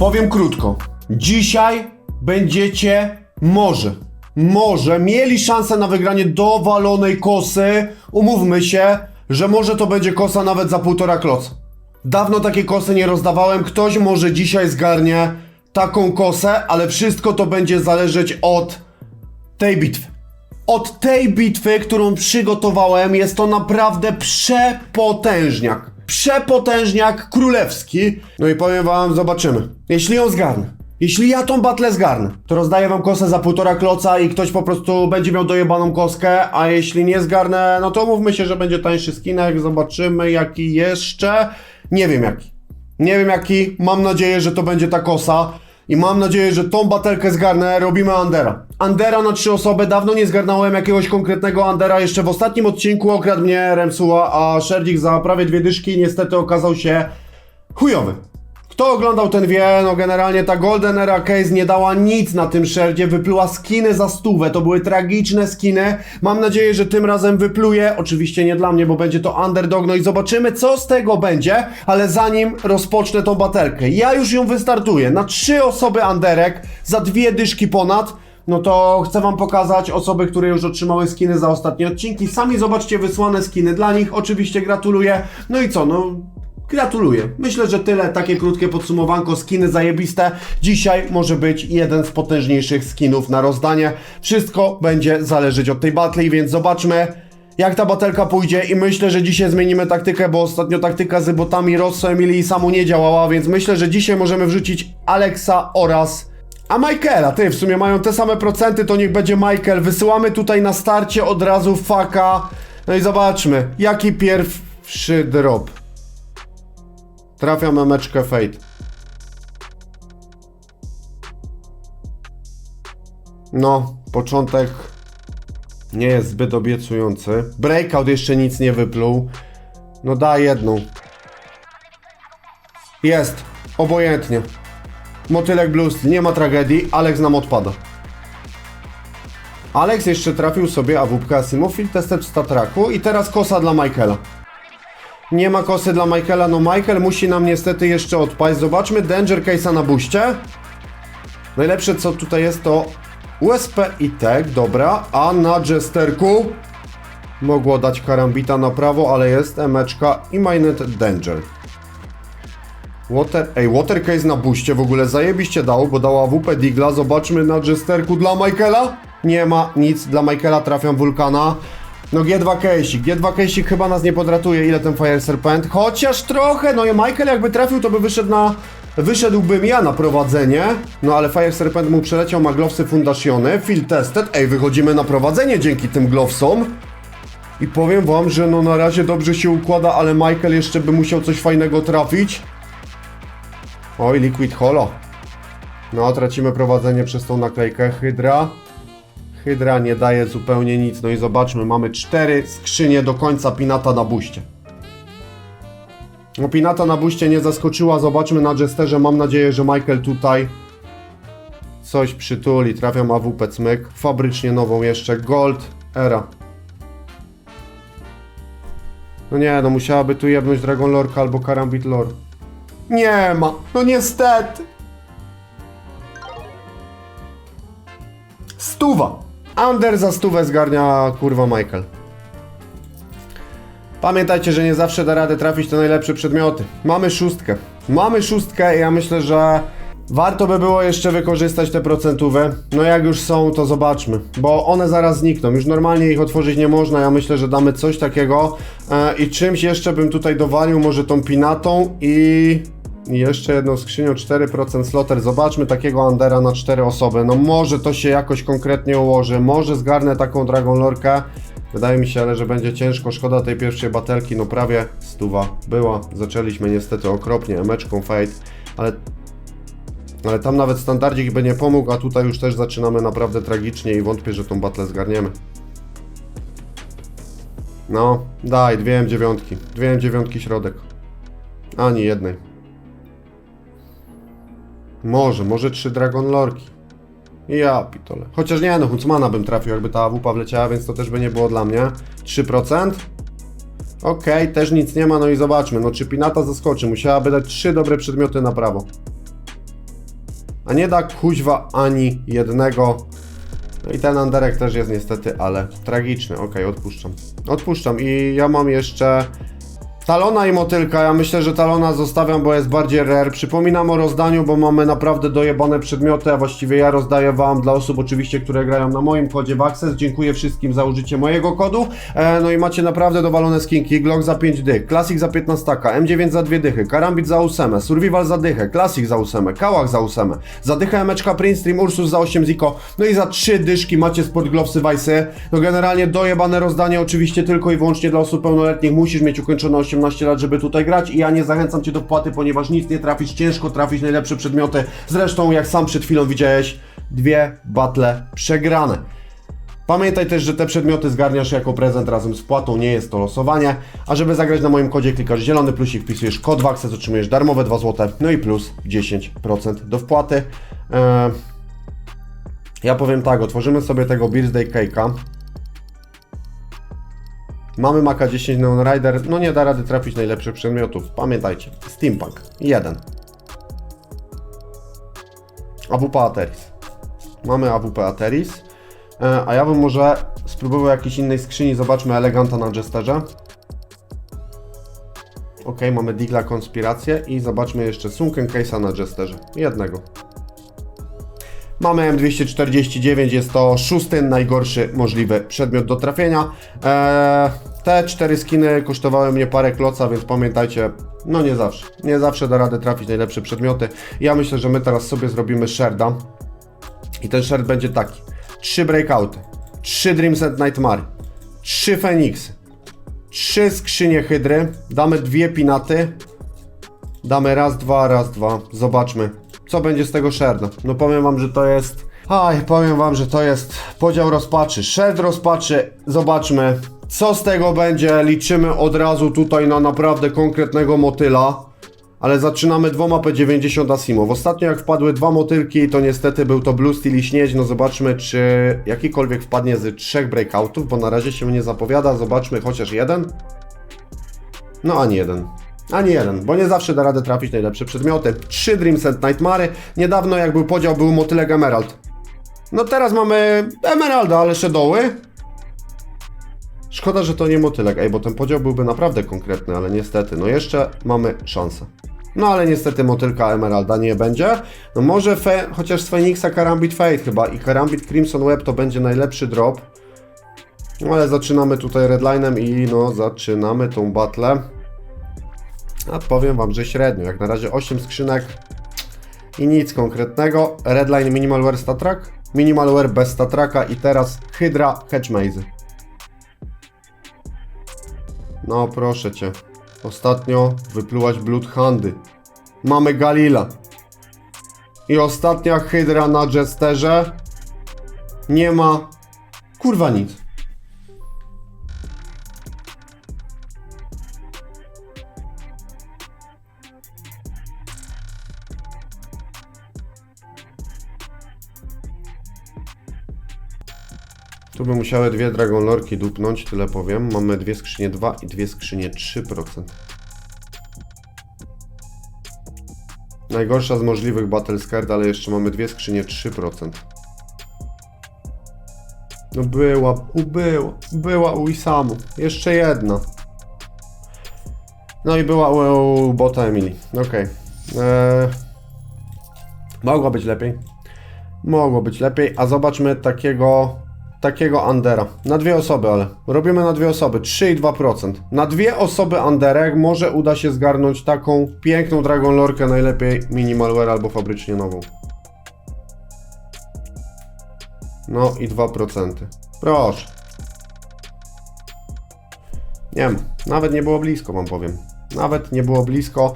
Powiem krótko. Dzisiaj będziecie może, może mieli szansę na wygranie dowalonej kosy. Umówmy się, że może to będzie kosa nawet za półtora kloca. Dawno takiej kosy nie rozdawałem. Ktoś może dzisiaj zgarnie taką kosę, ale wszystko to będzie zależeć od tej bitwy. Od tej bitwy, którą przygotowałem, jest to naprawdę przepotężniak. Przepotężniak królewski. No i powiem wam, zobaczymy. Jeśli ją zgarnę, jeśli ja tą batlę zgarnę, to rozdaję wam kosę za półtora kloca i ktoś po prostu będzie miał dojebaną koskę, a jeśli nie zgarnę, no to mówmy się, że będzie tańszy skinek, zobaczymy jaki jeszcze. Nie wiem jaki. Nie wiem jaki, mam nadzieję, że to będzie ta kosa. I mam nadzieję, że tą batelkę zgarnę, robimy Andera. Andera na trzy osoby, dawno nie zgarnąłem jakiegoś konkretnego Andera, jeszcze w ostatnim odcinku okradł mnie Remsuła, a Sherdzik za prawie dwie dyszki niestety okazał się chujowy. Kto oglądał ten wie, no generalnie ta Golden Era Case nie dała nic na tym szerdzie, wypluła skiny za stówę, to były tragiczne skiny. Mam nadzieję, że tym razem wypluje, oczywiście nie dla mnie, bo będzie to underdog, no i zobaczymy co z tego będzie, ale zanim rozpocznę tą batelkę, ja już ją wystartuję. Na trzy osoby underek, za dwie dyszki ponad, no to chcę wam pokazać osoby, które już otrzymały skiny za ostatnie odcinki. Sami zobaczcie wysłane skiny dla nich, oczywiście gratuluję. No i co, no Gratuluję. Myślę, że tyle. Takie krótkie podsumowanko. Skiny zajebiste. Dzisiaj może być jeden z potężniejszych skinów na rozdanie. Wszystko będzie zależeć od tej batli, więc zobaczmy. Jak ta batelka pójdzie i myślę, że dzisiaj zmienimy taktykę, bo ostatnio taktyka z botami Rosso, Emilii i Samu nie działała, więc myślę, że dzisiaj możemy wrzucić Alexa oraz a Michaela, ty, w sumie mają te same procenty, to niech będzie Michael. Wysyłamy tutaj na starcie od razu faka. No i zobaczmy, jaki pierwszy drop. Trafia memeczkę Fate. No, początek nie jest zbyt obiecujący. Breakout jeszcze nic nie wypluł. No da jedną. Jest. Obojętnie. Motylek Blues, nie ma tragedii. Alex nam odpada. Alex jeszcze trafił sobie awupkę Asimov Tested w statraku i teraz kosa dla Michaela. Nie ma kosy dla Michaela, no Michael musi nam niestety jeszcze odpaść. Zobaczmy Danger Case'a na buście. Najlepsze co tutaj jest to USP i tag, dobra, a na Jesterku mogło dać karambita na prawo, ale jest emeczka i Minet Danger. Water, ej, Water Case na buście w ogóle zajebiście dał, bo dała WP Digla, zobaczmy na Jesterku dla Michaela. Nie ma nic, dla Michaela trafiam Wulkana. No G2 Case'ik, G2 Case'ik chyba nas nie podratuje, ile ten Fire Serpent, chociaż trochę, no i Michael jakby trafił, to by wyszedł na... Wyszedłbym ja na prowadzenie, no ale Fire Serpent mu przeleciał, ma glowsy fundacjony, field tested, ej, wychodzimy na prowadzenie dzięki tym glowsom. I powiem wam, że no na razie dobrze się układa, ale Michael jeszcze by musiał coś fajnego trafić. Oj, Liquid Holo. No, tracimy prowadzenie przez tą naklejkę Hydra. Hydra nie daje zupełnie nic. No i zobaczmy, mamy cztery skrzynie do końca Pinata na buście. No Pinata na buście nie zaskoczyła. Zobaczmy na Jesterze. Mam nadzieję, że Michael tutaj coś przytuli. Trafiam AWP Cmyk. Fabrycznie nową jeszcze. Gold Era. No nie, no musiałaby tu jebnąć Dragon Lorka albo Karambit Lore. Nie ma. No niestety. Stuwa. Under za stówę zgarnia kurwa Michael. Pamiętajcie, że nie zawsze da radę trafić te najlepsze przedmioty. Mamy szóstkę. Mamy szóstkę i ja myślę, że warto by było jeszcze wykorzystać te procentówe. No jak już są, to zobaczmy, bo one zaraz znikną. Już normalnie ich otworzyć nie można. Ja myślę, że damy coś takiego e, i czymś jeszcze bym tutaj dowalił, może tą pinatą i... I jeszcze jedną skrzynią 4% slotter. Zobaczmy takiego Andera na 4 osoby. No może to się jakoś konkretnie ułoży. Może zgarnę taką Dragon Lorkę. Wydaje mi się, ale że będzie ciężko. Szkoda tej pierwszej batelki. No prawie stuwa była. Zaczęliśmy niestety okropnie emeczką Fate, ale ale tam nawet standardzik by nie pomógł, a tutaj już też zaczynamy naprawdę tragicznie i wątpię, że tą batlę zgarniemy. No, daj, dwie M9. Dwie M9 środek. Ani jednej. Może, może trzy Dragon Lorki. Ja pitole. Chociaż nie, no Huncmana bym trafił, jakby ta AWP wleciała, więc to też by nie było dla mnie. 3%? Okej, też nic nie ma, no i zobaczmy, no czy Pinata zaskoczy. Musiałaby dać trzy dobre przedmioty na prawo. A nie da kuźwa ani jednego. No i ten Anderek też jest niestety, ale tragiczny. Okej, odpuszczam. Odpuszczam i ja mam jeszcze Talona i Motylka. Ja myślę, że Talona zostawiam, bo jest bardziej rare. Przypominam o rozdaniu, bo mamy naprawdę dojebane przedmioty, a właściwie ja rozdaję wam dla osób oczywiście, które grają na moim kodzie w Access. Dziękuję wszystkim za użycie mojego kodu. E, no i macie naprawdę dowalone skinki. Glock za 5 dych, Classic za 15, M9 za 2 dychy, Karambit za 8, Survival za dychę, Classic za 8, Kałach za 8, za dychę Emeczka Prince Stream, Ursus za 8 Ziko, no i za 3 dyszki macie Sport Glowsy Vice'y. No generalnie dojebane rozdanie oczywiście tylko i wyłącznie dla osób pełnoletnich. Musisz mieć ukończone 18 lat, żeby tutaj grać i ja nie zachęcam Cię do wpłaty, ponieważ nic nie trafisz, ciężko trafić najlepsze przedmioty. Zresztą jak sam przed chwilą widziałeś, dwie battle przegrane. Pamiętaj też, że te przedmioty zgarniasz jako prezent razem z płatą, nie jest to losowanie. A żeby zagrać na moim kodzie, klikasz zielony plusik, wpisujesz kod WAXES, otrzymujesz darmowe 2 zł, no i plus 10% do wpłaty. Eee, ja powiem tak, otworzymy sobie tego Birthday Cake'a. Mamy Maka 10 Neon Rider, no nie da rady trafić najlepszych przedmiotów. Pamiętajcie, Steampunk 1. AWP Ateris. Mamy AWP Ateris. E, A ja bym może spróbował jakiejś innej skrzyni. Zobaczmy Eleganta na Jesterze. Ok, mamy Digla Konspirację i zobaczmy jeszcze Sunken Case'a na Jesterze. Jednego. Mamy M249, jest to szósty najgorszy możliwy przedmiot do trafienia. Eee, te cztery skiny kosztowały mnie parę kloca, więc pamiętajcie, no nie zawsze. Nie zawsze da radę trafić najlepsze przedmioty. Ja myślę, że my teraz sobie zrobimy sherda. I ten sherd będzie taki. Trzy breakouty, trzy Dreams and Nightmare, trzy Feniksy, trzy skrzynie Hydry, damy dwie pinaty, damy raz, dwa, raz, dwa, zobaczmy, co będzie z tego sherda. No powiem wam, że to jest... Aj, powiem wam, że to jest podział rozpaczy, sherd rozpaczy, zobaczmy, co z tego będzie, liczymy od razu tutaj na naprawdę konkretnego motyla. Ale zaczynamy dwoma P90 Asimow. Ostatnio jak wpadły dwa motylki, to niestety był to Blue Steel i Śnieź. No zobaczmy, czy jakikolwiek wpadnie z trzech breakoutów, bo na razie się nie zapowiada. Zobaczmy chociaż jeden. No ani jeden. Ani jeden, bo nie zawsze da radę trafić najlepsze przedmioty. Trzy Dreams and Nightmary. Niedawno jak był podział, był motylek Emerald. No teraz mamy Emeralda, ale Shadowy. Szkoda, że to nie motylek, ej, bo ten podział byłby naprawdę konkretny, ale niestety, no jeszcze mamy szansę. No ale niestety motylka Emeralda nie będzie. No może fe, chociaż z Phoenixa Karambit Fate chyba i Karambit Crimson Web to będzie najlepszy drop. No ale zaczynamy tutaj redlinem i no zaczynamy tą battlę. A powiem wam, że średnio, jak na razie 8 skrzynek i nic konkretnego. Redline Minimalware Statrak, Minimalware bez Statraka i teraz Hydra Hedge Maze. No proszę cię. Ostatnio wyplułaś Bloodhandy. Mamy Galila. I ostatnia Hydra na Jesterze. Nie ma... Kurwa nic. Tu by musiały dwie Dragon Lorki dupnąć, tyle powiem. Mamy dwie skrzynie 2 i dwie skrzynie 3%. Najgorsza z możliwych Battle Scared, ale jeszcze mamy dwie skrzynie 3%. No była, u, była, u Isamu. Jeszcze jedna. No i była u, bota Emily. Okej. Eee, mogło być lepiej. Mogło być lepiej, a zobaczmy takiego takiego Andera. Na dwie osoby, ale. Robimy na dwie osoby. 3,2%. Na dwie osoby Anderek może uda się zgarnąć taką piękną Dragon Lorkę, najlepiej Minimalware albo fabrycznie nową. No i 2%. Proszę. Nie wiem, nawet nie było blisko, wam powiem. Nawet nie było blisko.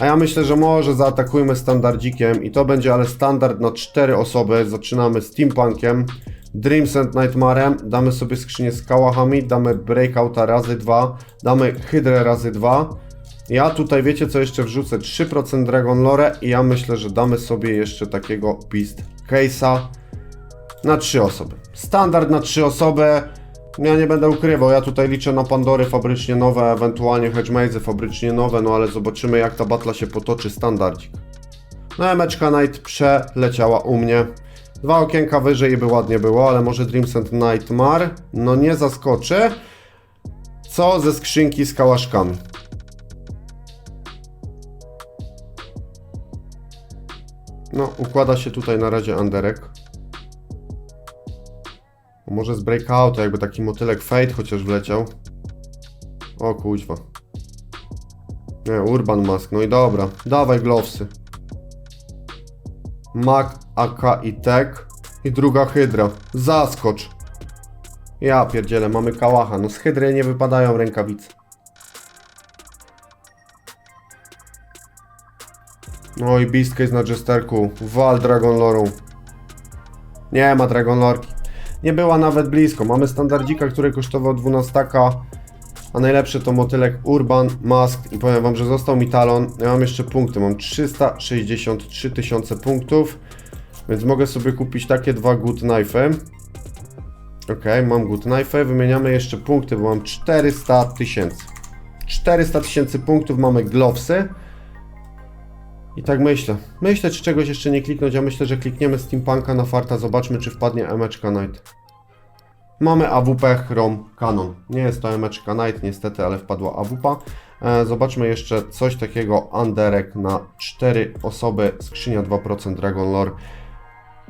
A ja myślę, że może zaatakujmy standardzikiem i to będzie ale standard na 4 osoby. Zaczynamy steampunkiem. Dreams and Nightmarem, damy sobie skrzynię z kałachami, damy Breakouta razy 2, damy Hydrę razy 2. Ja tutaj wiecie co jeszcze wrzucę? 3% Dragon Lore i ja myślę, że damy sobie jeszcze takiego Beast Case'a na 3 osoby. Standard na 3 osoby. Ja nie będę ukrywał, ja tutaj liczę na Pandory fabrycznie nowe, ewentualnie Hedge Maze fabrycznie nowe, no ale zobaczymy jak ta batla się potoczy standardzik. No emeczka Night przeleciała u mnie. Dwa okienka wyżej by ładnie było, ale może Dreams and Nightmare no nie zaskoczy. Co ze skrzynki z kałaszkami? No, układa się tutaj na razie Anderek. Może z breakoutu, jakby taki motylek Fate chociaż wleciał. O kuźwa. Nie, Urban Mask, no i dobra. Dawaj glowsy. Mac, AK i Tek. I druga Hydra. Zaskocz. Ja pierdzielę, mamy kałacha. No z Hydry nie wypadają rękawice. No i Beast Case na Jesterku. Wal Dragon Lorą. Nie ma Dragon Lorki. Nie była nawet blisko. Mamy standardzika, który kosztował 12, a najlepszy to motylek Urban Mask i powiem wam, że został mi talon. Ja mam jeszcze punkty, mam 363 tysiące punktów, więc mogę sobie kupić takie dwa good knife'y. Ok, mam good knife'y, wymieniamy jeszcze punkty, bo mam 400 tysięcy. 400 tysięcy punktów, mamy glovesy. I tak myślę. Myślę, czy czegoś jeszcze nie kliknąć. Ja myślę, że klikniemy Steampunka na farta. Zobaczmy, czy wpadnie Emeczka Knight. Mamy AWP Chrome Canon. Nie jest to Emeczka Knight, niestety, ale wpadła AWP. E, zobaczmy jeszcze coś takiego. Anderek na 4 osoby. Skrzynia 2% Dragon Lore.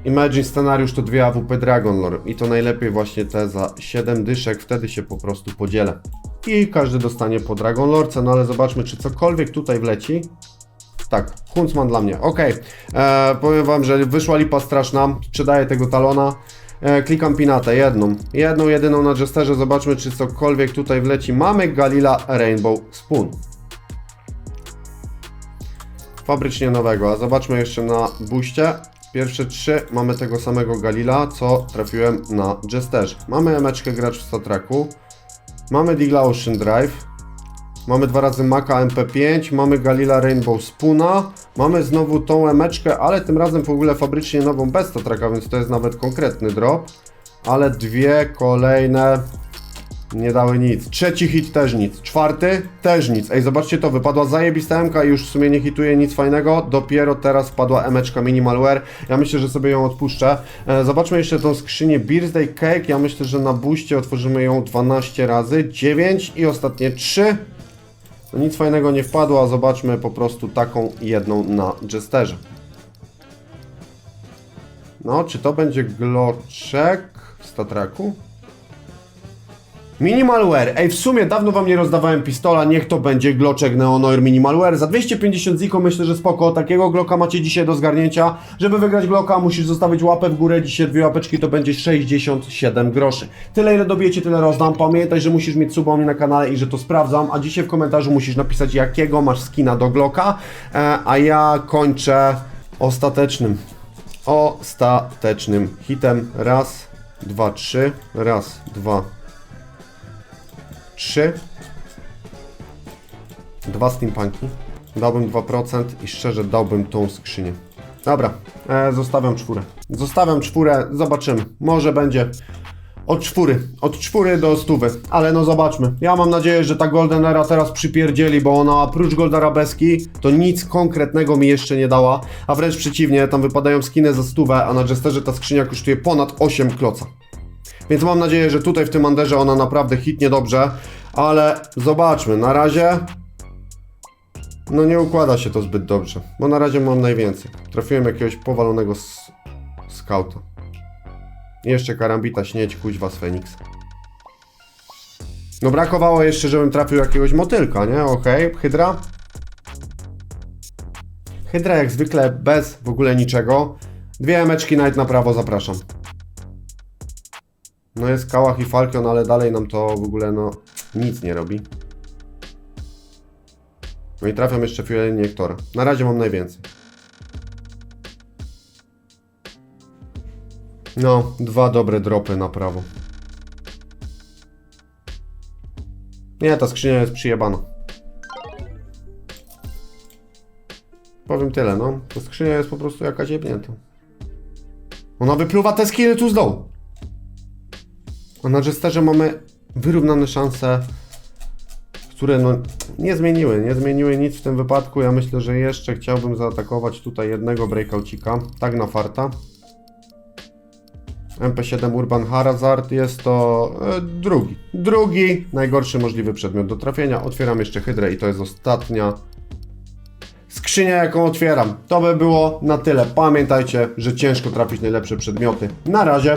Imagine scenariusz to dwie AWP Dragon Lore. I to najlepiej właśnie te za 7 dyszek. Wtedy się po prostu podzielę. I każdy dostanie po Dragon Lorce. No ale zobaczmy, czy cokolwiek tutaj wleci. Tak, Huntsman dla mnie. Ok, e, powiem wam, że wyszła lipa straszna. Sprzedaję tego talona. E, klikam pinatę, jedną. Jedną, jedyną na Jesterze. Zobaczmy, czy cokolwiek tutaj wleci. Mamy Galila Rainbow Spoon. Fabrycznie nowego. A zobaczmy jeszcze na buście. Pierwsze trzy mamy tego samego Galila, co trafiłem na Jesterze. Mamy emeczkę gracz w Statraku. Mamy Digla Ocean Drive. Mamy dwa razy Maka MP5, mamy Galila Rainbow Spoona, mamy znowu tą emeczkę, ale tym razem w ogóle fabrycznie nową bez traka, więc to jest nawet konkretny drop. Ale dwie kolejne nie dały nic. Trzeci hit też nic. Czwarty też nic. Ej, zobaczcie to, wypadła zajebista MK i już w sumie nie hituje nic fajnego. Dopiero teraz wpadła emeczka Minimalware. Ja myślę, że sobie ją odpuszczę. E, zobaczmy jeszcze tą skrzynię Birthday Cake. Ja myślę, że na buście otworzymy ją 12 razy. 9 i ostatnie 3. No nic fajnego nie wpadło, a zobaczmy po prostu taką jedną na Jesterze. No, czy to będzie gloczek w statraku? Minimalware. Ej, w sumie dawno wam nie rozdawałem pistola, niech to będzie gloczek Neonoir Minimalware. Za 250 ziko myślę, że spoko. Takiego gloka macie dzisiaj do zgarnięcia. Żeby wygrać gloka, musisz zostawić łapę w górę. Dzisiaj dwie łapeczki to będzie 67 groszy. Tyle ile dobijecie, tyle rozdam. Pamiętaj, że musisz mieć suba na kanale i że to sprawdzam. A dzisiaj w komentarzu musisz napisać, jakiego masz skina do gloka. E, a ja kończę ostatecznym. Ostatecznym hitem. Raz, dwa, trzy. Raz, dwa, 3 Dwa steampunki. Dałbym 2% i szczerze dałbym tą skrzynię. Dobra, e, zostawiam czwórę. Zostawiam czwórę, zobaczymy. Może będzie od czwóry, od czwóry do stówy Ale no zobaczmy. Ja mam nadzieję, że ta Golden Era teraz przypierdzieli Bo ona oprócz Gold Arabeski To nic konkretnego mi jeszcze nie dała A wręcz przeciwnie, tam wypadają skiny za stówę A na Jesterze ta skrzynia kosztuje ponad 8 kloca więc mam nadzieję, że tutaj w tym Anderze ona naprawdę hitnie dobrze, ale zobaczmy, na razie no nie układa się to zbyt dobrze, bo na razie mam najwięcej. Trafiłem jakiegoś powalonego skauta. Jeszcze karambita śnieć, kuźwa z Feniks. No brakowało jeszcze, żebym trafił jakiegoś motylka, nie? Okej, Hydra. Hydra jak zwykle bez w ogóle niczego. Dwie emeczki nawet na prawo zapraszam. No jest Kałach i Falcon, ale dalej nam to w ogóle no nic nie robi. No i trafiam jeszcze Fuel Injektora. Na razie mam najwięcej. No, dwa dobre dropy na prawo. Nie, ta skrzynia jest przyjebana. Powiem tyle, no. Ta skrzynia jest po prostu jakaś jebnięta. Ona wypluwa te skiny tu z dołu. A na Jesterze mamy wyrównane szanse, które no nie zmieniły, nie zmieniły nic w tym wypadku. Ja myślę, że jeszcze chciałbym zaatakować tutaj jednego breakoucika, tak na farta. MP7 Urban Hazard jest to e, drugi, drugi najgorszy możliwy przedmiot do trafienia. Otwieram jeszcze hydrę i to jest ostatnia skrzynia, jaką otwieram. To by było na tyle. Pamiętajcie, że ciężko trafić najlepsze przedmioty. Na razie.